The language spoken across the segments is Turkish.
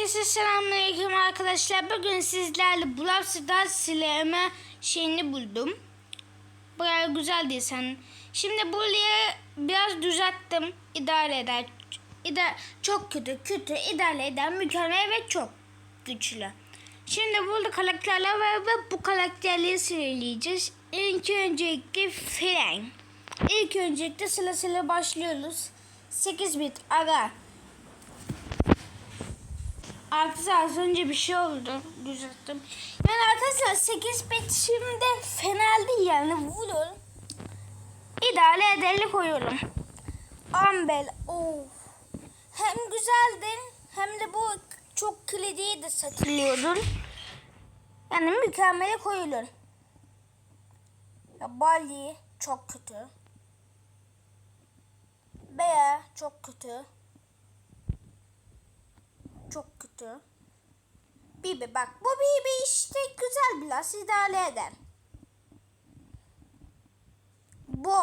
Herkese selamünaleyküm arkadaşlar. Bugün sizlerle Brawl Stars sileme şeyini buldum. Bayağı güzel değil sen. Şimdi buraya biraz düzelttim. İdare eder. İda çok kötü, kötü, idare eder, mükemmel ve çok güçlü. Şimdi burada karakterler var ve bu karakterleri söyleyeceğiz. İlk öncelikle Frank. İlk öncelikle sıra sıra başlıyoruz. 8 bit ara. Arkadaşlar az önce bir şey oldu. Düzelttim. Yani arkadaşlar 8 bit şimdi fena değil yani vurun. İdare ederli koyuyorum. Ambel. Of. Hem güzeldi hem de bu çok klediği de satılıyordu. Yani mükemmele koyulur. Ya Bali çok kötü. Bea çok kötü. Çok kötü. Bibi bak bu Bibi işte güzel biraz idare eder. Bu.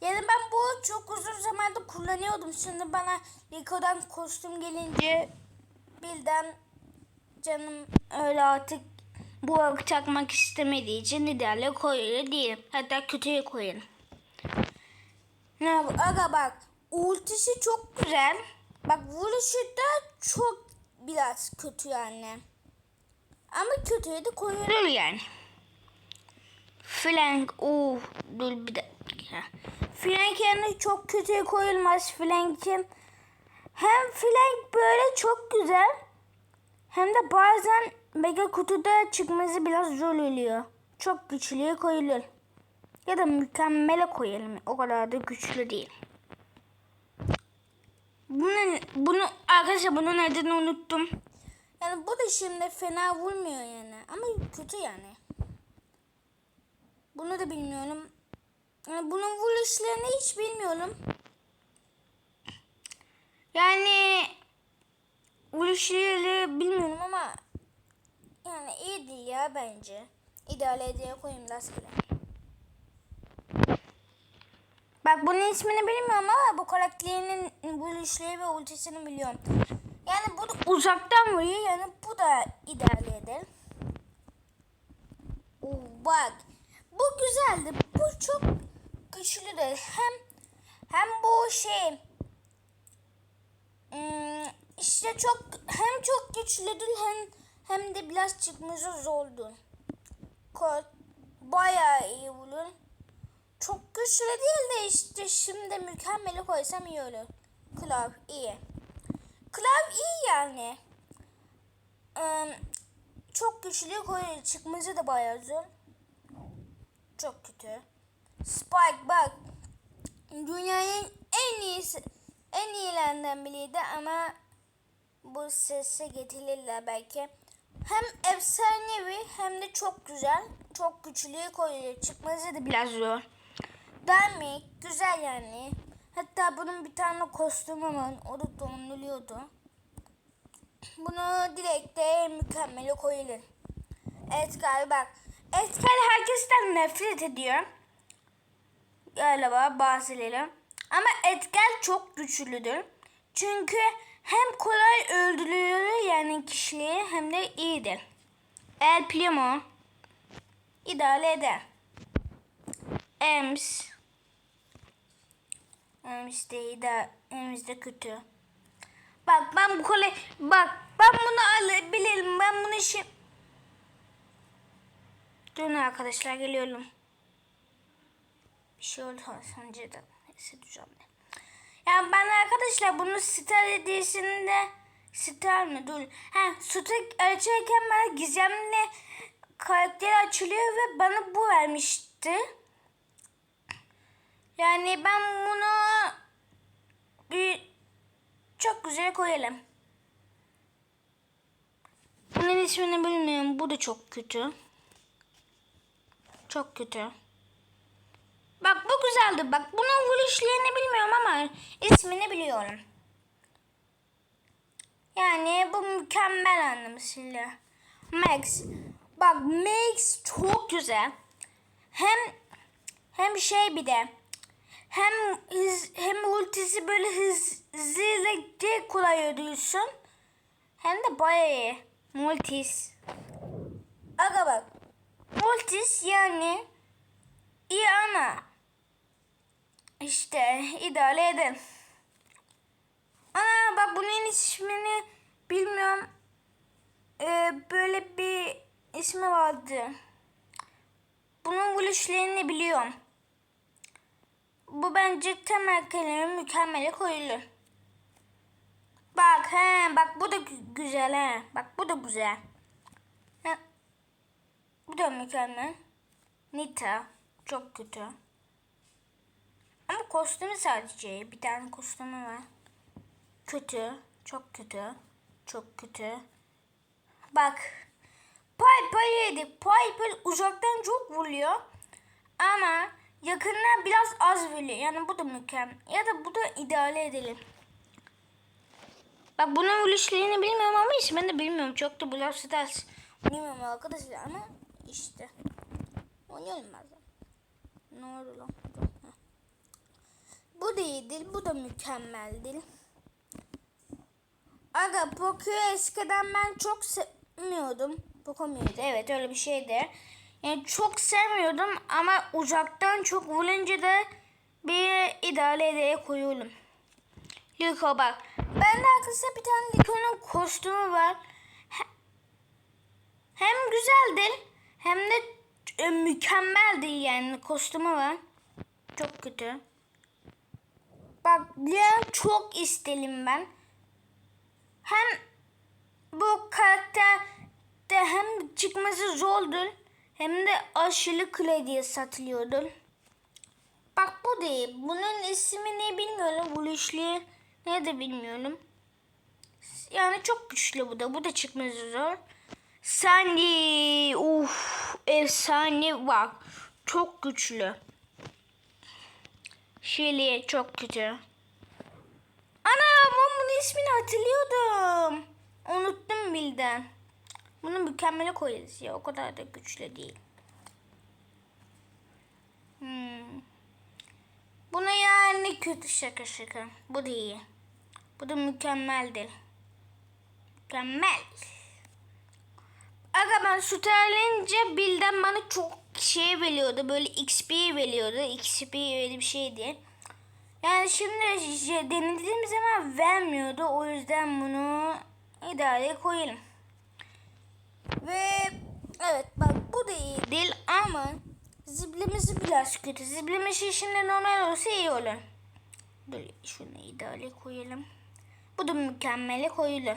Yani ben bu çok uzun zamandır kullanıyordum. Şimdi bana Rico'dan kostüm gelince birden canım öyle artık bu çakmak istemediği için ideale koyuyor değil. Hatta kötüye koyun. Ne aga bak ultisi çok güzel. Bak vuruşu da çok biraz kötü yani. Ama kötüye de koyulur yani. Flank, oh dur bir dakika. Flank yani çok kötüye koyulmaz Flank'in. Hem flank böyle çok güzel. Hem de bazen mega kutuda çıkması biraz zor oluyor. Çok güçlüye koyulur. Ya da mükemmele koyalım. O kadar da güçlü değil. Bunu, bunu arkadaşlar bunun adını unuttum. Yani bu da şimdi fena vurmuyor yani. Ama kötü yani. Bunu da bilmiyorum. Yani bunun vuruşlarını hiç bilmiyorum. Yani vuruşları bilmiyorum ama yani iyi değil ya bence. İdare diye koyayım rastgele. Bak bunun ismini bilmiyorum ama bu karakterinin vuruşları ve ultisini biliyorum. Yani bu da uzaktan vuruyor yani bu da idare eder. Oo, bak bu güzeldi. Bu çok güçlü de hem hem bu şey hmm, işte çok hem çok güçlüdür hem hem de biraz çıkması zordu. Bayağı iyi vurur. Çok güçlü değil de işte şimdi mükemmeli koysam iyi olur. Klav iyi. Klav iyi yani. Ee, çok güçlü koyuyor. Çıkması da bayağı zor. Çok kötü. Spike bak. Dünyanın en iyisi en iyilerinden biriydi ama bu sese getirirler belki. Hem efsanevi hem de çok güzel. Çok güçlü koyuyor. Çıkması da biraz zor. Dermik güzel yani. Hatta bunun bir tane kostümü var. O da donuluyordu. Bunu direkt de mükemmele koyulur. Edgar bak. Edgar herkesten nefret ediyor. Galiba bazıları. Ama Edgar çok güçlüdür. Çünkü hem kolay öldürülür yani kişiliği hem de iyidir. El Primo idare eder. Ems Ems de idare Ems de kötü. Bak ben bu kolay bak ben bunu alabilirim ben bunu şimdi Dön arkadaşlar geliyorum. Bir şey oldu sence de. Neyse düzenli. Yani ben arkadaşlar bunu Star hediyesinde Star mı? Dur. Ha, Star açarken bana gizemli karakter açılıyor ve bana bu vermişti. Yani ben bunu bir çok güzel koyalım. Bunun ismini bilmiyorum. Bu da çok kötü. Çok kötü. Bak bu güzeldi. Bak bunun vuruşlarını bilmiyorum ama ismini biliyorum. Yani bu mükemmel anlamıyla. Max. Bak Max çok güzel. Hem hem şey bir de hem hız, hem ultisi böyle hız, hızlı kolay ödüyorsun. Hem de bayağı iyi. Multis. Aga bak. Multis yani iyi ama işte idare edin. Ana bak bunun ismini bilmiyorum. Ee, böyle bir ismi vardı. Bunun vuruşlarını biliyorum. Bu bence temel kelime mükemmele koyulur. Bak he bak bu da gü- güzel he. Bak bu da güzel. He. Bu da mükemmel. Nita çok kötü. Ama kostümü sadece bir tane kostümü var. Kötü, çok kötü, çok kötü. Bak. Piper yedi. Piper uzaktan çok vuruyor. Ama yakından biraz az vuruyor. Yani bu da mükemmel. Ya da bu da ideale edelim. Bak bunun vuruşlarını bilmiyorum ama hiç ben de bilmiyorum. Çok da Brawl Stars bilmiyorum arkadaşlar ama işte. Oynayalım bazen. Ne oldu lan? Bu da iyidir. Bu da mükemmeldir. Aga Poco'yu eskiden ben çok sevmiyordum. Poco muydu? Evet öyle bir şeydi. Yani çok sevmiyordum ama uzaktan çok vurunca da bir idare edeye koyuyorum. Liko bak. Bende arkadaşlar bir tane Liko'nun kostümü var. He- Hem güzeldir hem de e, mükemmeldir yani kostümü var. Çok kötü. Bak Leon çok isterim ben. Hem bu karakter de hem çıkması zordur hem de aşırı krediye satılıyordur. Bak bu değil. Bunun ismi ne bilmiyorum. Vuruşlu ne de bilmiyorum. Yani çok güçlü bu da. Bu da çıkması zor. Sandy. Uf. Efsane bak. Çok güçlü. Şili çok kötü. Ana ben bunun ismini hatırlıyordum. Unuttum bilden. Bunu mükemmele koyarız ya. O kadar da güçlü değil. Hmm. Buna yani kötü şaka şaka. Bu da iyi. Bu da mükemmeldir. Mükemmel. Aga ben süterlenince bilden bana çok şey veriyordu. Böyle XP veriyordu. XP öyle bir şeydi. Yani şimdi şey, denediğim zaman vermiyordu. O yüzden bunu idareye koyalım. Ve evet bak bu da iyi değil ama ziblemesi biraz kötü. Ziblemesi şimdi normal olsa iyi olur. Dur şunu idare koyalım. Bu da mükemmele koyulur.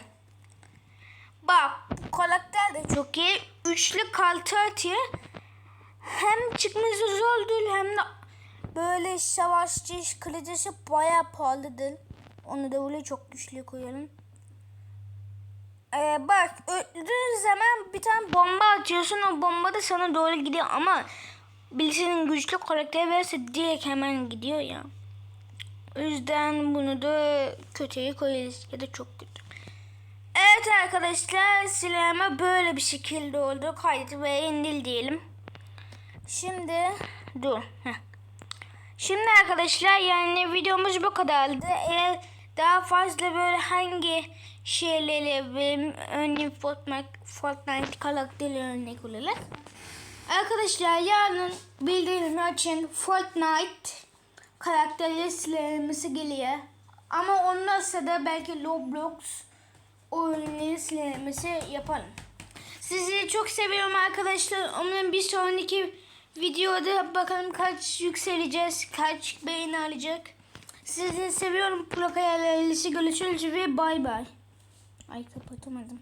Bak bu karakter de çok iyi. Üçlü kaltı atıyor. Hem çıkması zordur hem de böyle savaşçı kılıcısı bayağı pahalıdır. Onu da böyle çok güçlü koyalım. Ee, bak öldüğün zaman bir tane bomba atıyorsun o bomba da sana doğru gidiyor ama birisinin güçlü karakteri verse direkt hemen gidiyor ya. O yüzden bunu da kötüye koyarız ya da çok kötü. Evet arkadaşlar silahıma böyle bir şekilde oldu. Kaydet ve indir diyelim. Şimdi dur. Heh. Şimdi arkadaşlar yani videomuz bu kadardı. Eğer daha fazla böyle hangi şeyleri benim örneğin Fortnite, Fortnite karakteri örnek olarak. Arkadaşlar yarın bildirim için Fortnite karakterleri silinmesi geliyor. Ama olmazsa da belki Roblox oyunları silinmesi yaparım. Sizi çok seviyorum arkadaşlar. Umarım bir sonraki videoda bakalım kaç yükseleceğiz, kaç beğeni alacak. Sizi seviyorum. Plakaya görüşürüz ve bay bay. Ay kapatamadım.